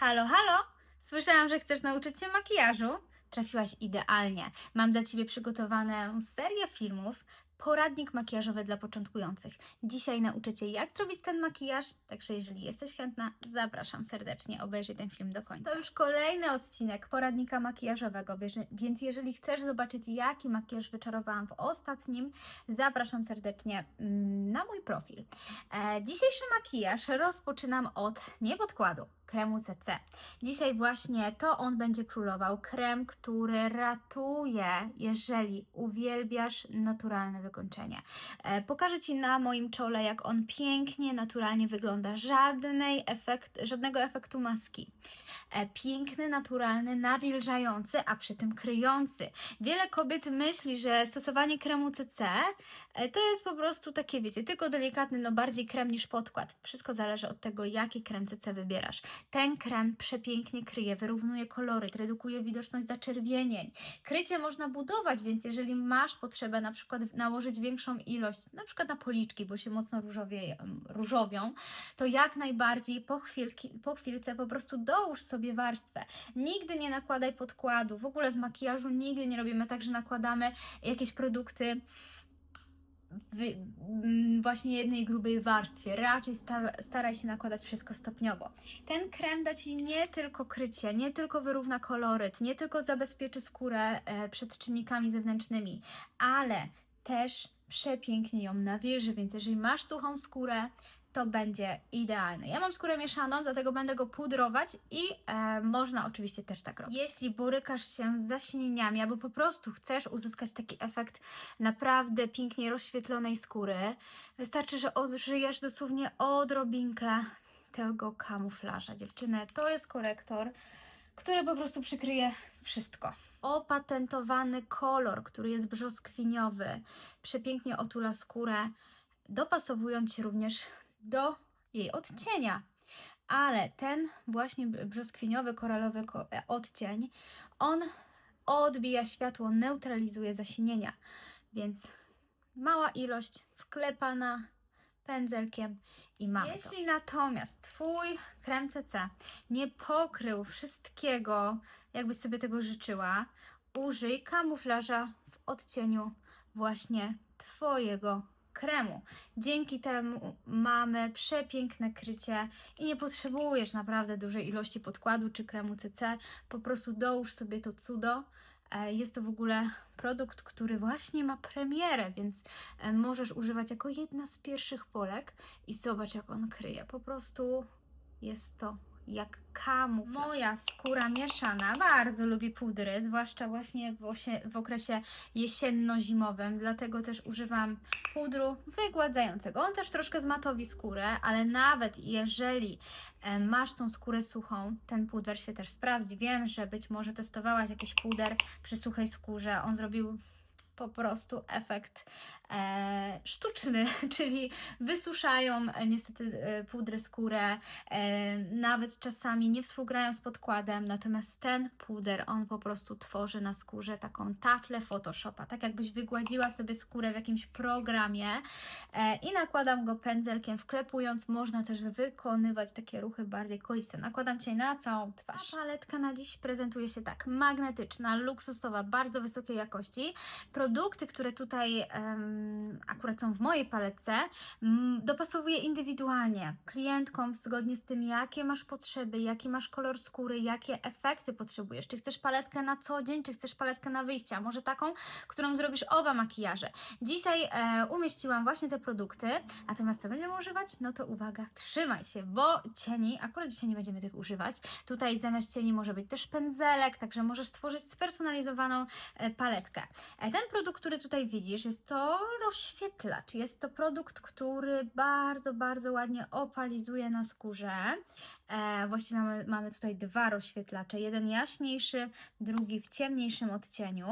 Halo, halo! Słyszałam, że chcesz nauczyć się makijażu. Trafiłaś idealnie. Mam dla Ciebie przygotowaną serię filmów, poradnik makijażowy dla początkujących. Dzisiaj nauczę Cię, jak zrobić ten makijaż, także jeżeli jesteś chętna, zapraszam serdecznie, obejrzyj ten film do końca. To już kolejny odcinek poradnika makijażowego, więc jeżeli chcesz zobaczyć, jaki makijaż wyczarowałam w ostatnim, zapraszam serdecznie mm, na mój profil. E, dzisiejszy makijaż rozpoczynam od niepodkładu, kremu CC. Dzisiaj właśnie to on będzie królował. Krem, który ratuje, jeżeli uwielbiasz naturalne wykończenie. E, pokażę Ci na moim czole, jak on pięknie, naturalnie wygląda. Żadnej efekt, żadnego efektu maski. E, piękny, naturalny, nawilżający, a przy tym kryjący. Wiele kobiet myśli, że stosowanie kremu CC e, to jest po prostu takie, wiecie, tylko delikatny, no bardziej krem niż podkład. Wszystko zależy od tego, jaki krem CC wybierasz. Ten krem przepięknie kryje, wyrównuje koloryt, redukuje widoczność zaczerwienień. Krycie można budować, więc jeżeli masz potrzebę na przykład nałożyć większą ilość, na przykład na policzki, bo się mocno różowią, to jak najbardziej po, chwilki, po chwilce po prostu dołóż sobie warstwę. Nigdy nie nakładaj podkładu. W ogóle w makijażu nigdy nie robimy tak, że nakładamy jakieś produkty właśnie jednej grubej warstwie. Raczej sta, staraj się nakładać wszystko stopniowo. Ten krem da Ci nie tylko krycie, nie tylko wyrówna koloryt, nie tylko zabezpieczy skórę e, przed czynnikami zewnętrznymi, ale też przepięknie ją nawilży, więc jeżeli masz suchą skórę, to będzie idealny. Ja mam skórę mieszaną, dlatego będę go pudrować i e, można oczywiście też tak robić. Jeśli borykasz się z zaśnieniami albo po prostu chcesz uzyskać taki efekt naprawdę pięknie rozświetlonej skóry, wystarczy, że odżyjesz dosłownie odrobinkę tego kamuflaża. Dziewczyny, to jest korektor, który po prostu przykryje wszystko. Opatentowany kolor, który jest brzoskwiniowy, przepięknie otula skórę, dopasowując się również do jej odcienia. Ale ten właśnie brzoskwiniowy, koralowy ko- odcień, on odbija światło, neutralizuje zasinienia. Więc mała ilość wklepana pędzelkiem i mamy Jeśli natomiast Twój krem CC nie pokrył wszystkiego, jakbyś sobie tego życzyła, użyj kamuflaża w odcieniu właśnie Twojego kremu. Dzięki temu mamy przepiękne krycie i nie potrzebujesz naprawdę dużej ilości podkładu czy kremu CC. Po prostu dołóż sobie to cudo. E, Jest to w ogóle produkt, który właśnie ma premierę, więc e, możesz używać jako jedna z pierwszych Polek i zobacz, jak on kryje. Po prostu jest to jak kamuflaż. Moja skóra mieszana bardzo lubi pudry, zwłaszcza właśnie w, osie, w okresie jesienno-zimowym, dlatego też używam pudru wygładzającego. On też troszkę zmatowi skórę, ale nawet jeżeli e, masz tą skórę suchą, ten puder się też sprawdzi. Wiem, że być może testowałaś jakiś puder przy suchej skórze, on zrobił po prostu efekt e, sztuczny, czyli wysuszają e, niestety e, pudry skórę, e, nawet czasami nie współgrają z podkładem, natomiast ten puder, on po prostu tworzy na skórze taką taflę Photoshopa, tak jakbyś wygładziła sobie skórę w jakimś programie e, i nakładam go pędzelkiem, wklepując, można też wykonywać takie ruchy bardziej koliste. Nakładam Cię na całą twarz. Ta paletka na dziś prezentuje się tak, magnetyczna, luksusowa, bardzo wysokiej jakości, produkty, które tutaj em, akurat są w mojej paletce, mm, dopasowuję indywidualnie klientkom zgodnie z tym, jakie masz potrzeby, jaki masz kolor skóry, jakie efekty potrzebujesz. Czy chcesz paletkę na co dzień, czy chcesz paletkę na wyjście, może taką, którą zrobisz oba makijaże. Dzisiaj e, umieściłam właśnie te produkty, natomiast co będziemy używać? No to uwaga, trzymaj się, bo cieni, akurat dzisiaj nie będziemy tych używać. Tutaj zamiast cieni może być też pędzelek, także możesz stworzyć spersonalizowaną e, paletkę. E, Ten produkt, który tutaj widzisz, jest to rozświetlacz. Jest to produkt, który bardzo, bardzo ładnie opalizuje na skórze. E, właściwie mamy, mamy tutaj dwa rozświetlacze. Jeden jaśniejszy, drugi w ciemniejszym odcieniu.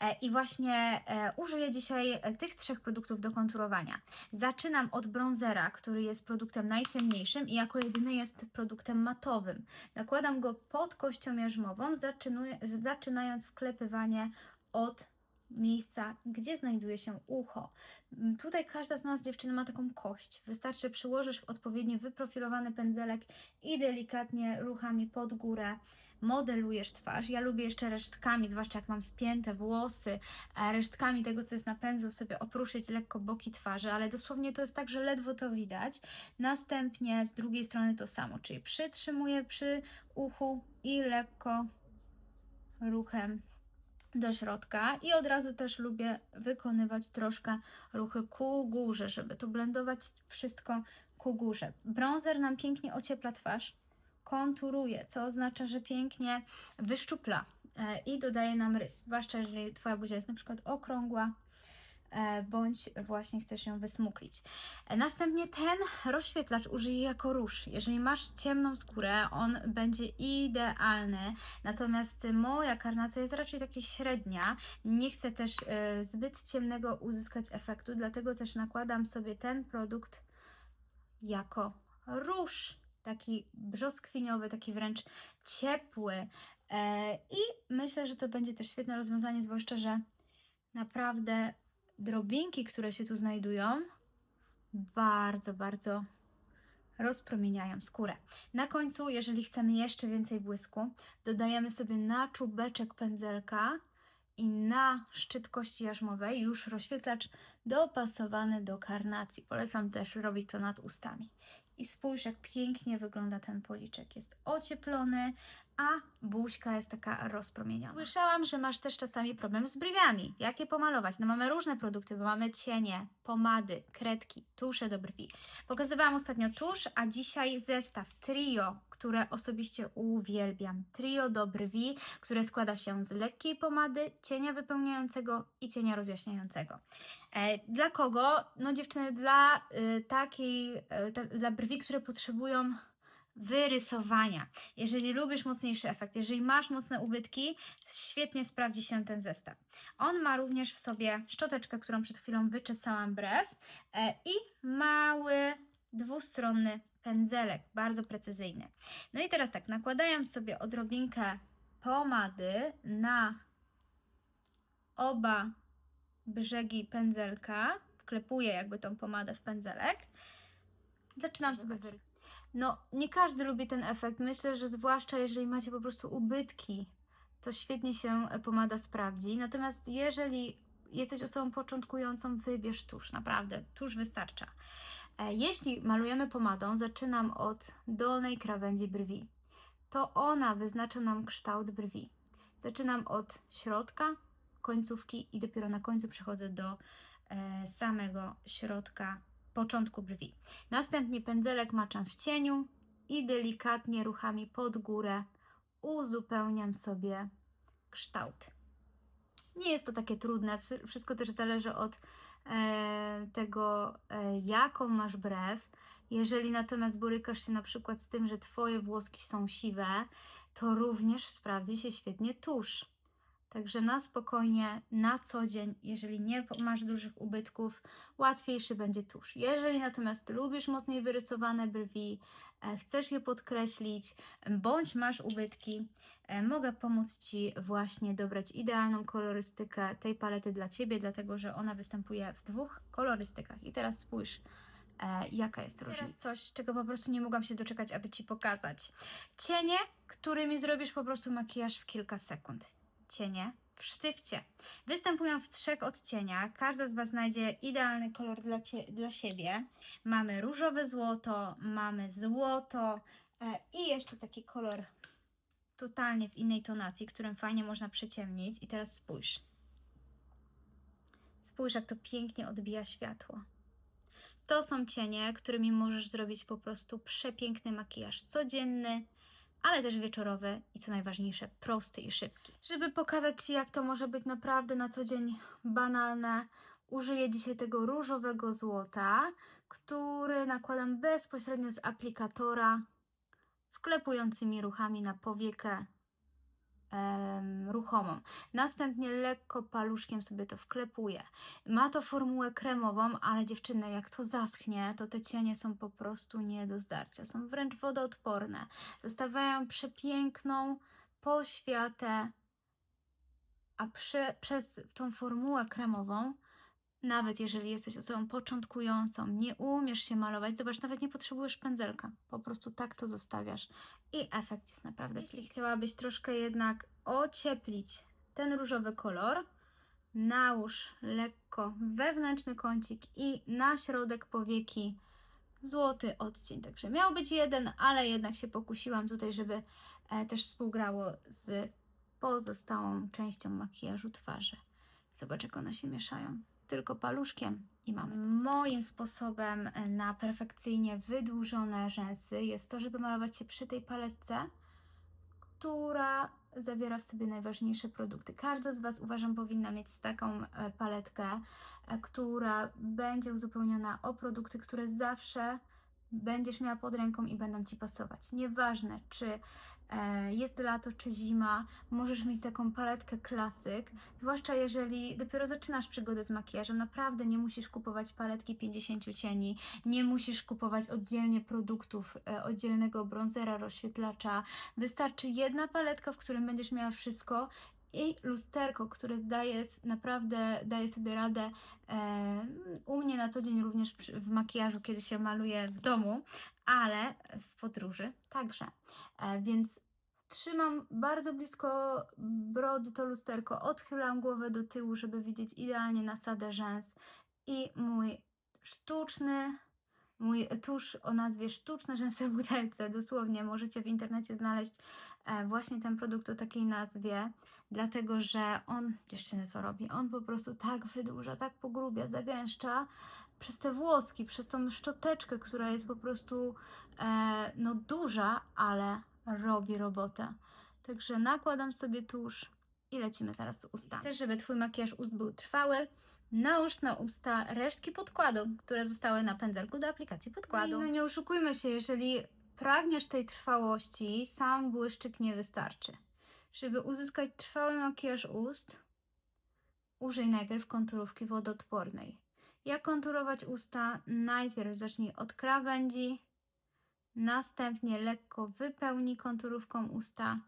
E, I właśnie e, użyję dzisiaj e, tych trzech produktów do konturowania. Zaczynam od bronzera, który jest produktem najciemniejszym i jako jedyny jest produktem matowym. Nakładam go pod kością jarzmową, zaczynuję, zaczynając wklepywanie od miejsca, gdzie znajduje się ucho. Mm, Tutaj każda z nas dziewczyny ma taką kość. Wystarczy, przyłożysz odpowiednio wyprofilowany pędzelek i delikatnie ruchami pod górę modelujesz twarz. Ja lubię jeszcze resztkami, zwłaszcza jak mam spięte włosy, e, resztkami tego, co jest na pędzlu, sobie opruszyć lekko boki twarzy, ale dosłownie to jest tak, że ledwo to widać. Następnie z drugiej strony to samo, czyli przytrzymuję przy uchu i lekko ruchem do środka i od razu też lubię wykonywać troszkę ruchy ku górze, żeby to blendować wszystko ku górze. Bronzer nam pięknie ociepla twarz, konturuje, co oznacza, że pięknie wyszczupla e, i dodaje nam rys, zwłaszcza jeżeli Twoja buzia jest na przykład okrągła, bądź właśnie chcesz ją wysmuklić. E, Następnie ten rozświetlacz użyję jako róż. Jeżeli masz ciemną skórę, on będzie idealny. Natomiast moja karnacja jest raczej taka średnia. Nie chcę też e, zbyt ciemnego uzyskać efektu, dlatego też nakładam sobie ten produkt jako róż. Taki brzoskwiniowy, taki wręcz ciepły. E, I myślę, że to będzie też świetne rozwiązanie, zwłaszcza, że naprawdę drobinki, które się tu znajdują, bardzo, bardzo rozpromieniają skórę. Na końcu, jeżeli chcemy jeszcze więcej błysku, dodajemy sobie na czubeczek pędzelka i na szczyt kości jarzmowej już rozświetlacz dopasowany do karnacji. Polecam też robić to nad ustami. I spójrz, jak pięknie wygląda ten policzek. Jest ocieplony, a buźka jest taka rozpromieniona. Słyszałam, że masz też czasami problem z brwiami. Jak je pomalować? No mamy różne produkty, bo mamy cienie, pomady, kredki, tusze do brwi. Pokazywałam ostatnio tusz, a dzisiaj zestaw trio, które osobiście uwielbiam. Trio do brwi, które składa się z lekkiej pomady, cienia wypełniającego i cienia rozjaśniającego. E, dla kogo? No dziewczyny, dla y, takiej, y, ta, dla brwi, które potrzebują wyrysowania. Jeżeli lubisz mocniejszy efekt, jeżeli masz mocne ubytki, świetnie sprawdzi się ten zestaw. On ma również w sobie szczoteczkę, którą przed chwilą wyczesałam brew e, i mały dwustronny pędzelek, bardzo precyzyjny. No i teraz tak, nakładając sobie odrobinkę pomady na oba brzegi pędzelka, wklepuję jakby tą pomadę w pędzelek, zaczynam sobie wyrysować. No, nie każdy lubi ten efekt. Myślę, że zwłaszcza jeżeli macie po prostu ubytki, to świetnie się e, pomada sprawdzi. Natomiast jeżeli jesteś osobą początkującą, wybierz tusz, naprawdę, tusz wystarcza. E, Jeśli malujemy pomadą, zaczynam od dolnej krawędzi brwi. To ona wyznacza nam kształt brwi. Zaczynam od środka, końcówki i dopiero na końcu przechodzę do e, samego środka, początku brwi. Następnie pędzelek maczam w cieniu i delikatnie ruchami pod górę uzupełniam sobie kształt. Nie jest to takie trudne, wszy- wszystko też zależy od e, tego, e, jaką masz brew. Jeżeli natomiast borykasz się na przykład z tym, że Twoje włoski są siwe, to również sprawdzi się świetnie tusz. Także na spokojnie, na co dzień, jeżeli nie masz dużych ubytków, łatwiejszy będzie tusz. Jeżeli natomiast lubisz mocniej wyrysowane brwi, e, chcesz je podkreślić, bądź masz ubytki, e, mogę pomóc Ci właśnie dobrać idealną kolorystykę tej palety dla Ciebie, dlatego że ona występuje w dwóch kolorystykach. I teraz spójrz, e, jaka jest różnica. Teraz coś, czego po prostu nie mogłam się doczekać, aby Ci pokazać. Cienie, którymi zrobisz po prostu makijaż w kilka sekund. Cienie w sztywcie. Występują w trzech odcieniach. Każda z Was znajdzie idealny kolor dla, cie, dla siebie. Mamy różowe złoto, mamy złoto e, i jeszcze taki kolor totalnie w innej tonacji, którym fajnie można przyciemnić. I teraz spójrz. Spójrz, jak to pięknie odbija światło. To są cienie, którymi możesz zrobić po prostu przepiękny makijaż codzienny, ale też wieczorowy i co najważniejsze, prosty i szybki. Żeby pokazać Ci, jak to może być naprawdę na co dzień banalne, użyję dzisiaj tego różowego złota, który nakładam bezpośrednio z aplikatora, wklepującymi ruchami na powiekę ruchomą. Następnie lekko paluszkiem sobie to wklepuję. Ma to formułę kremową, ale dziewczyny, jak to zaschnie, to te cienie są po prostu nie do zdarcia. Są wręcz wodoodporne. Zostawiają przepiękną poświatę, a prze, przez tą formułę kremową, nawet jeżeli jesteś osobą początkującą, nie umiesz się malować, zobacz, nawet nie potrzebujesz pędzelka, po prostu tak to zostawiasz i efekt jest naprawdę Jeśli chciałabyś troszkę jednak ocieplić ten różowy kolor, nałóż lekko wewnętrzny kącik i na środek powieki złoty odcień. Także miał być jeden, ale jednak się pokusiłam tutaj, żeby e, też współgrało z pozostałą częścią makijażu twarzy. Zobacz, jak one się mieszają. Tylko paluszkiem i mamy. Moim sposobem e, na perfekcyjnie wydłużone rzęsy jest to, żeby malować się przy tej paletce, która zawiera w sobie najważniejsze produkty. Każda z Was uważam powinna mieć taką e, paletkę, e, która będzie uzupełniona o produkty, które zawsze będziesz miała pod ręką i będą Ci pasować. Nieważne, czy jest lato, czy zima, możesz mieć taką paletkę klasyk, zwłaszcza jeżeli dopiero zaczynasz przygodę z makijażem. Naprawdę nie musisz kupować paletki 50 cieni, nie musisz kupować oddzielnie produktów, e, oddzielnego bronzera, rozświetlacza. Wystarczy jedna paletka, w którym będziesz miała wszystko i lusterko, które zdaje, naprawdę daje sobie radę e, u mnie na co dzień również przy, w makijażu, kiedy się maluję w domu, ale w podróży także. E, więc trzymam bardzo blisko brody to lusterko, odchylam głowę do tyłu, żeby widzieć idealnie nasadę rzęs i mój sztuczny mój tusz o nazwie Sztuczne rzęsy w butelce. Dosłownie możecie w internecie znaleźć właśnie ten produkt o takiej nazwie, dlatego że on, dziewczyny co robi, on po prostu tak wydłuża, tak pogrubia, zagęszcza przez te włoski, przez tą szczoteczkę, która jest po prostu e, no duża, ale robi robotę. Także nakładam sobie tusz i lecimy zaraz z ustami. Chcesz, żeby Twój makijaż ust był trwały? Nałóż na usta resztki podkładu, które zostały na pędzelku do aplikacji podkładu. No nie oszukujmy się, jeżeli pragniesz tej trwałości, sam błyszczyk nie wystarczy. Żeby uzyskać trwały makijaż ust, użyj najpierw konturówki wodoodpornej. Jak konturować usta? Najpierw zacznij od krawędzi, następnie lekko wypełnij konturówką usta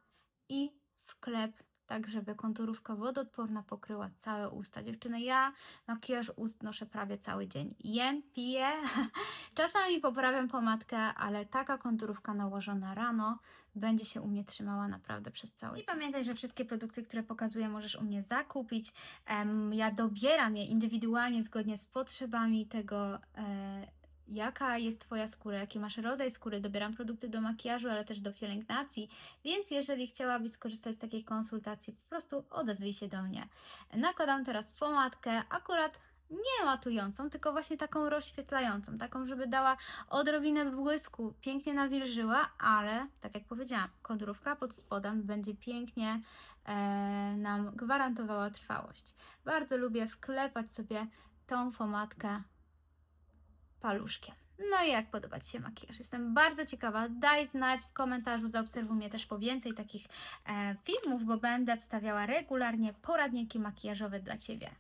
i wklep tak, żeby konturówka wodoodporna pokryła całe usta. Dziewczyny, ja makijaż ust noszę prawie cały dzień. Jem, piję, czasami poprawiam pomadkę, ale taka konturówka nałożona rano będzie się u mnie trzymała naprawdę przez cały dzień. I pamiętaj, że wszystkie produkty, które pokazuję, możesz u mnie zakupić. Ja dobieram je indywidualnie, zgodnie z potrzebami tego, e, jaka jest Twoja skóra, jaki masz rodzaj skóry. Dobieram produkty do makijażu, ale też do pielęgnacji, więc jeżeli chciałabyś skorzystać z takiej konsultacji, po prostu odezwij się do mnie. Nakładam teraz pomadkę, akurat nie matującą, tylko właśnie taką rozświetlającą, taką, żeby dała odrobinę błysku, pięknie nawilżyła, ale tak jak powiedziałam, konturówka pod spodem będzie pięknie e, nam gwarantowała trwałość. Bardzo lubię wklepać sobie tą pomadkę paluszkiem. No i jak podoba Ci się makijaż? Jestem bardzo ciekawa. Daj znać w komentarzu, zaobserwuj mnie też po więcej takich e, filmów, bo będę wstawiała regularnie poradniki makijażowe dla Ciebie.